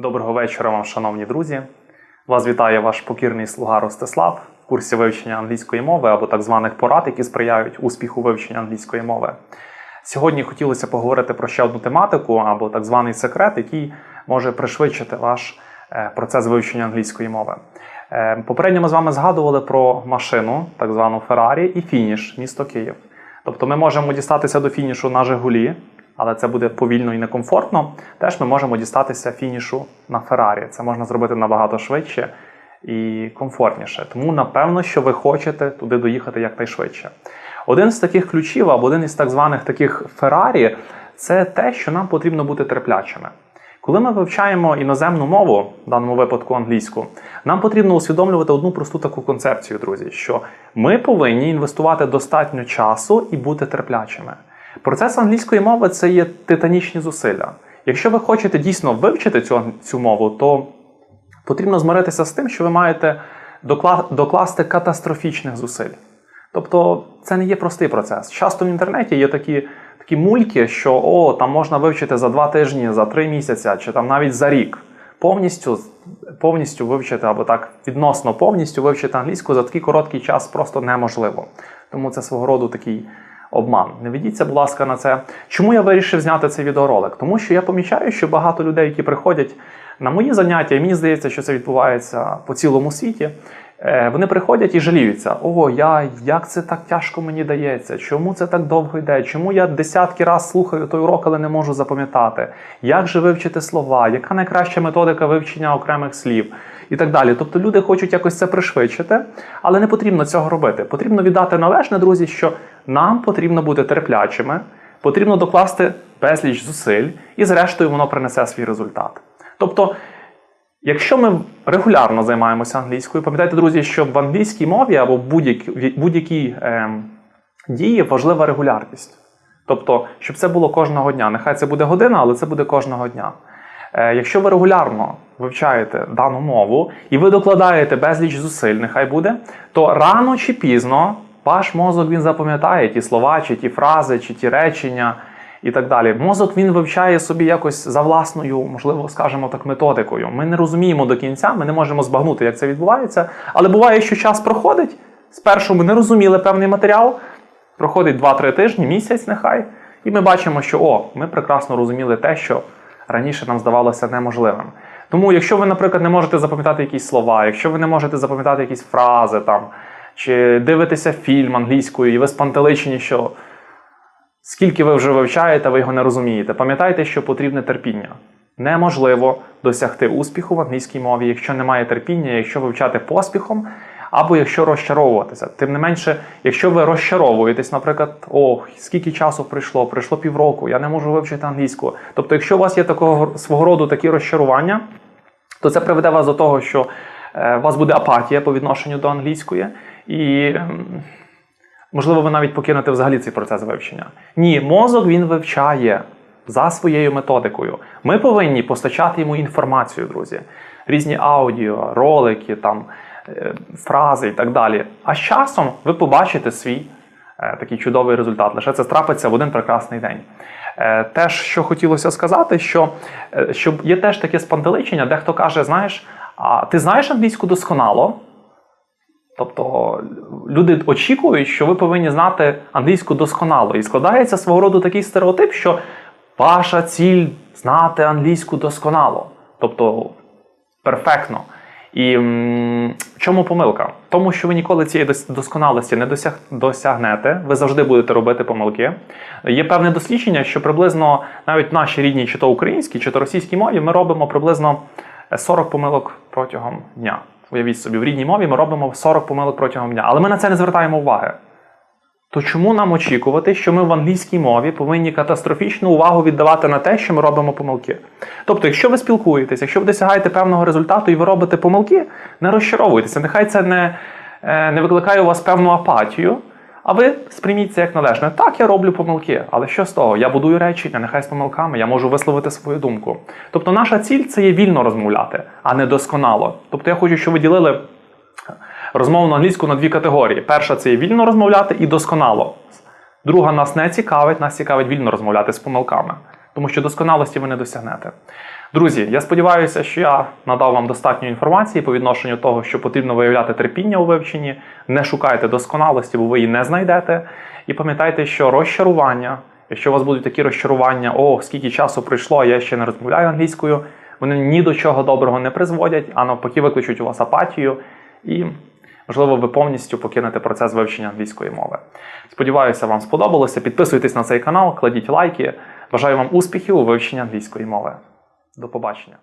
Доброго вечора вам, шановні друзі. Вас вітає ваш покірний слуга Ростислав в курсі вивчення англійської мови або так званих порад, які сприяють успіху вивчення англійської мови. Сьогодні хотілося поговорити про ще одну тематику або так званий секрет, який може пришвидшити ваш е, процес вивчення англійської мови. Е, Попередньо ми з вами згадували про машину, так звану Феррарі, і фініш, місто Київ. Тобто ми можемо дістатися до фінішу на Жигулі, але це буде повільно і некомфортно. Теж ми можемо дістатися фінішу на Феррарі. Це можна зробити набагато швидше і комфортніше. Тому напевно, що ви хочете туди доїхати якнайшвидше. Один з таких ключів або один із так званих таких Феррарі це те, що нам потрібно бути терплячими. Коли ми вивчаємо іноземну мову, в даному випадку англійську, нам потрібно усвідомлювати одну просту таку концепцію, друзі, що ми повинні інвестувати достатньо часу і бути терплячими. Процес англійської мови це є титанічні зусилля. Якщо ви хочете дійсно вивчити цю, цю мову, то потрібно змиритися з тим, що ви маєте докла- докласти катастрофічних зусиль. Тобто це не є простий процес. Часто в інтернеті є такі, такі мульки, що о, там можна вивчити за два тижні, за три місяці, чи там навіть за рік. Повністю, повністю вивчити, або так відносно повністю вивчити англійську за такий короткий час просто неможливо. Тому це свого роду такий обман. Не ведіться, будь ласка, на це. Чому я вирішив зняти цей відеоролик? Тому що я помічаю, що багато людей, які приходять на мої заняття, і мені здається, що це відбувається по цілому світі. Е, Вони приходять і жаліються: о, я як це так тяжко мені дається? Чому це так довго йде? Чому я десятки раз слухаю той урок, але не можу запам'ятати? Як же вивчити слова? Яка найкраща методика вивчення окремих слів? І так далі. Тобто люди хочуть якось це пришвидшити, але не потрібно цього робити. Потрібно віддати належне, друзі, що нам потрібно бути терплячими, потрібно докласти безліч зусиль, і зрештою воно принесе свій результат. Тобто, якщо ми регулярно займаємося англійською, пам'ятайте, друзі, що в англійській мові або будь-якій ем, дії важлива регулярність. Тобто, щоб це було кожного дня. Нехай це буде година, але це буде кожного дня. Е, якщо ви регулярно вивчаєте дану мову і ви докладаєте безліч зусиль, нехай буде, то рано чи пізно ваш мозок він запам'ятає ті слова, чи ті фрази, чи ті речення і так далі. Мозок він вивчає собі якось за власною, можливо, скажімо так, методикою. Ми не розуміємо до кінця, ми не можемо збагнути, як це відбувається. Але буває, що час проходить. Спершу ми не розуміли певний матеріал, проходить 2-3 тижні, місяць, нехай, і ми бачимо, що о, ми прекрасно розуміли те, що раніше нам здавалося неможливим. Тому, якщо ви, наприклад, не можете запам'ятати якісь слова, якщо ви не можете запам'ятати якісь фрази там, чи дивитеся фільм англійською, і ви спантеличені, що скільки ви вже вивчаєте, ви його не розумієте. Пам'ятайте, що потрібне терпіння. Неможливо досягти успіху в англійській мові, якщо немає терпіння, якщо вивчати поспіхом, або якщо розчаровуватися. Тим не менше, якщо ви розчаровуєтесь, наприклад, ох, скільки часу пройшло, пройшло півроку, я не можу вивчити англійську. Тобто, якщо у вас є такого свого роду такі розчарування, то це приведе вас до того, що е, у вас буде апатія по відношенню до англійської, і ем, можливо, ви навіть покинете взагалі цей процес вивчення. Ні, мозок він вивчає за своєю методикою. Ми повинні постачати йому інформацію, друзі, різні аудіо, ролики, там, е, фрази і так далі. А з часом ви побачите свій е, такий чудовий результат. Лише це трапиться в один прекрасний день. Е, Теж, що хотілося сказати, що, що є теж таке спантеличення, дехто каже, знаєш, ти знаєш англійську досконало? Тобто люди очікують, що ви повинні знати англійську досконало. І складається свого роду такий стереотип, що ваша ціль знати англійську досконало. Тобто перфектно. І в чому помилка? Тому, що ви ніколи цієї досконалості не досяг, досягнете, ви завжди будете робити помилки. Є певне дослідження, що приблизно навіть в нашій рідній, чи то українській, чи то російській мові, ми робимо приблизно 40 помилок протягом дня. Уявіть собі, в рідній мові ми робимо 40 помилок протягом дня, але ми на це не звертаємо уваги. То чому нам очікувати, що ми в англійській мові повинні катастрофічну увагу віддавати на те, що ми робимо помилки? Тобто, якщо ви спілкуєтесь, якщо ви досягаєте певного результату і ви робите помилки, не розчаровуйтеся. Нехай це не, е, не викликає у вас певну апатію, а ви сприйміть це як належне. Так, я роблю помилки, але що з того? Я будую речення, нехай з помилками, я можу висловити свою думку. Тобто, наша ціль це є вільно розмовляти, а не досконало. Тобто, я хочу, щоб ви ділили розмовну англійську на дві категорії. Перша це є вільно розмовляти і досконало. Друга нас не цікавить, нас цікавить вільно розмовляти з помилками, тому що досконалості ви не досягнете. Друзі, я сподіваюся, що я надав вам достатньо інформації по відношенню того, що потрібно виявляти терпіння у вивченні. Не шукайте досконалості, бо ви її не знайдете. І пам'ятайте, що розчарування, якщо у вас будуть такі розчарування, о, скільки часу пройшло, я ще не розмовляю англійською, вони ні до чого доброго не призводять, а навпаки, викличуть у вас апатію і. Можливо, ви повністю покинете процес вивчення англійської мови. Сподіваюся, вам сподобалося. Підписуйтесь на цей канал, кладіть лайки. Бажаю вам успіхів у вивченні англійської мови. До побачення.